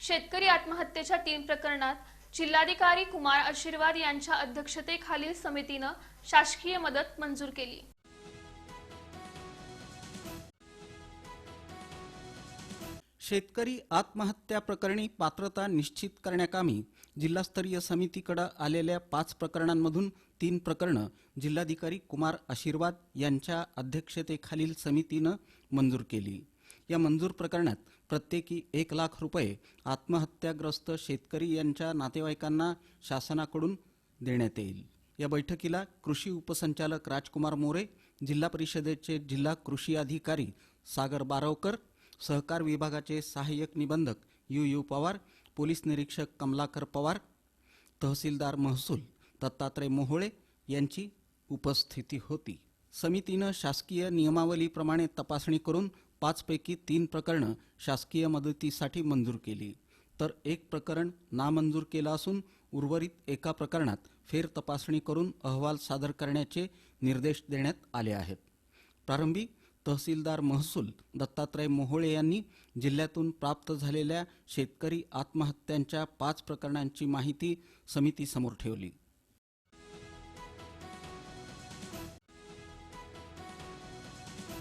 शेतकरी आत्महत्येच्या तीन प्रकरणात जिल्हाधिकारी कुमार आशीर्वाद यांच्या अध्यक्षतेखालील समितीनं शासकीय मदत मंजूर केली. शेतकरी आत्महत्या प्रकरणी पात्रता निश्चित करण्याकामी जिल्हास्तरीय समितीकडे आलेल्या पाच प्रकरणांमधून तीन प्रकरणं जिल्हाधिकारी कुमार आशीर्वाद यांच्या अध्यक्षतेखालील समितीनं मंजूर केली. या मंजूर प्रकरणात प्रत्येकी एक लाख रुपये आत्महत्याग्रस्त शेतकरी यांच्या नातेवाईकांना शासनाकडून देण्यात येईल. या बैठकीला कृषी उपसंचालक राजकुमार मोरे जिल्हा परिषदेचे जिल्हा कृषी अधिकारी सागर बारवकर सहकार विभागाचे सहाय्यक निबंधक यू यू पवार पोलीस निरीक्षक कमलाकर पवार तहसीलदार महसूल दत्तात्रय मोहोळे यांची उपस्थिती होती. समितीनं शासकीय नियमावलीप्रमाणे तपासणी करून पाचपैकी तीन प्रकरणं शासकीय मदतीसाठी मंजूर केली. तर एक प्रकरण नामंजूर केलं असून उर्वरित एका प्रकरणात फेर तपासणी करून अहवाल सादर करण्याचे निर्देश देण्यात आले आहेत. प्रारंभी तहसीलदार महसूल दत्तात्रय मोहोळे यांनी जिल्ह्यातून प्राप्त झालेल्या शेतकरी आत्महत्यांच्या पाच प्रकरणांची माहिती समितीसमोर ठेवली.